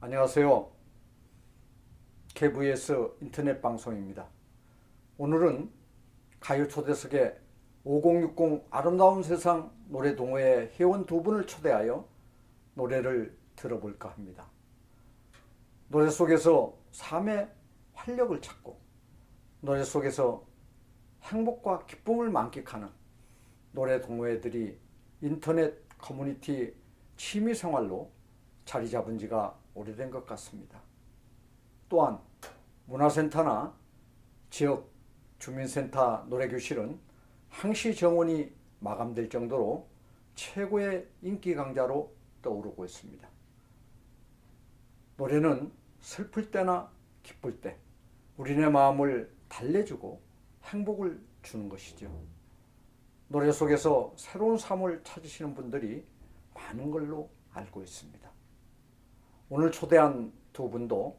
안녕하세요. KBS 인터넷 방송입니다. 오늘은 가요 초대석에 5060 아름다운 세상 노래 동호회 회원 두 분을 초대하여 노래를 들어볼까 합니다. 노래 속에서 삶의 활력을 찾고 노래 속에서 행복과 기쁨을 만끽하는 노래 동호회들이 인터넷 커뮤니티 취미 생활로 자리 잡은 지가 오래된 것 같습니다. 또한 문화센터나 지역 주민센터 노래교실은 항시 정원이 마감될 정도로 최고의 인기 강자로 떠오르고 있습니다. 노래는 슬플 때나 기쁠 때 우리네 마음을 달래주고 행복을 주는 것이죠. 노래 속에서 새로운 삶을 찾으시는 분들이 많은 걸로 알고 있습니다. 오늘 초대한 두 분도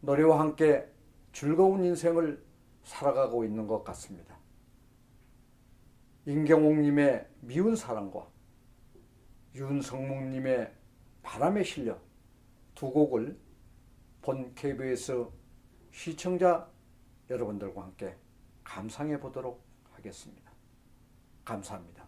노래와 함께 즐거운 인생을 살아가고 있는 것 같습니다. 임경옥님의 미운 사랑과 윤성묵님의 바람에 실려 두 곡을 본 KBS 시청자 여러분들과 함께 감상해 보도록 하겠습니다. 감사합니다.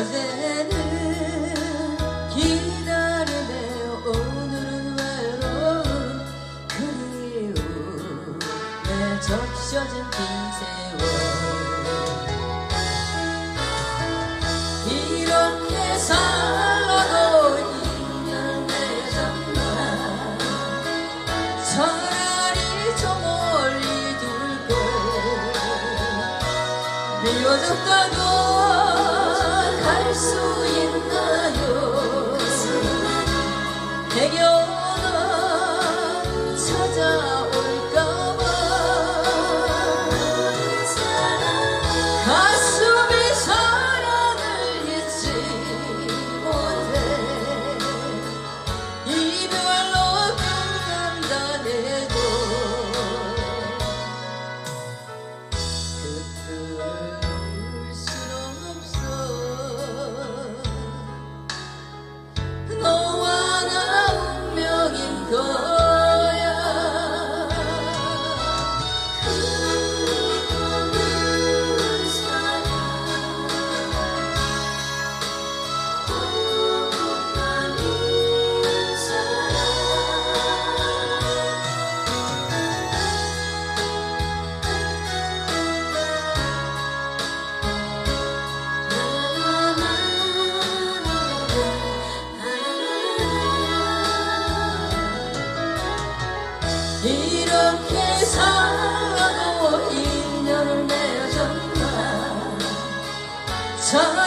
어제는 기다림에 오늘은 외로운 그리움에 적셔진 빈 세월. 이렇게 살아도 인연 맺었나 차라리 저 멀리 둘걸 미워졌다고 갈수 있나요? 해결은 찾아올까봐 차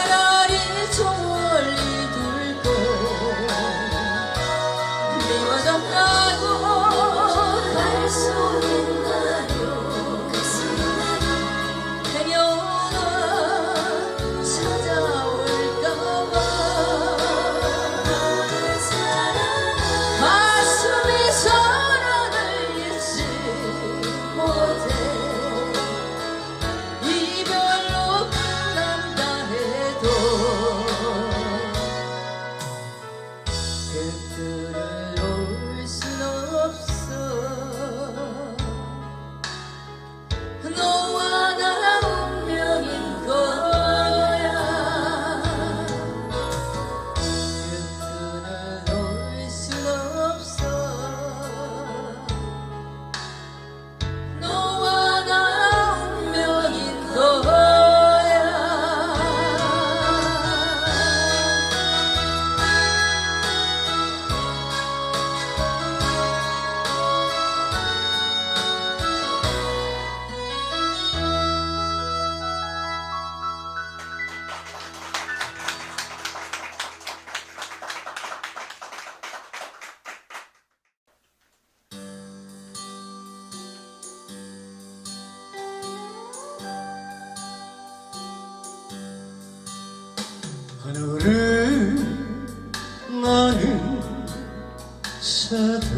새들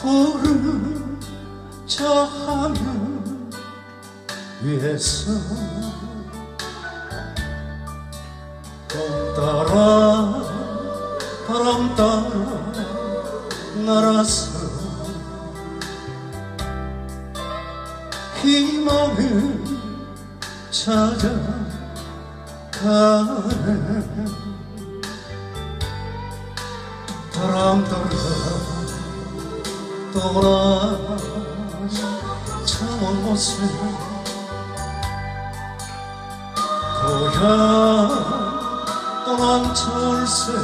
푸른 저 하늘 위에서 봄 따라 바람 따라 날아서 희망을 찾아가네 따라 떠나 참은 곳에 고향 떠난 철새처럼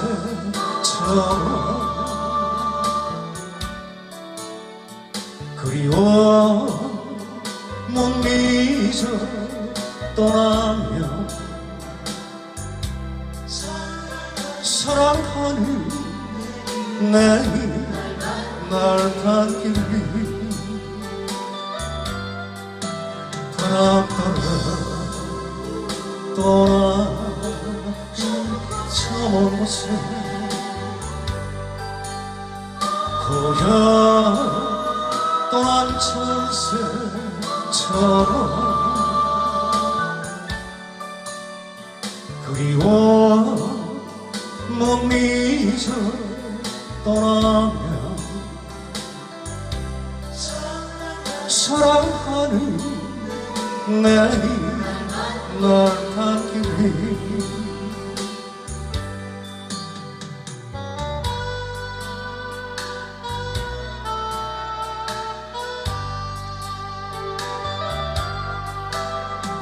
내날 닿기를 바람 따라 떠나 참은 곳에 고향 떠난 철새처럼 떠나며 사랑하는 내이 날 닿기를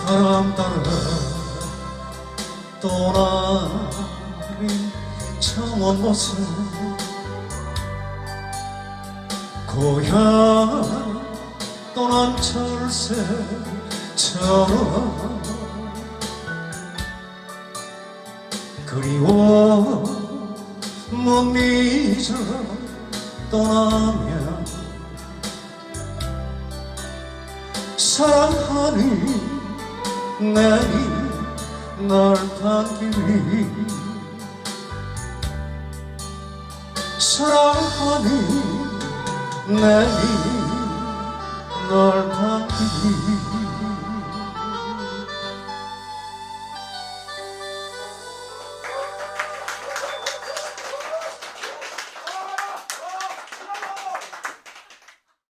바람 따라 떠나는 청원 모습 고향 떠난 철새처럼 그리워 못 잊어 떠나며 사랑하는 내이 날 닿기를 사랑하는 날 닿기를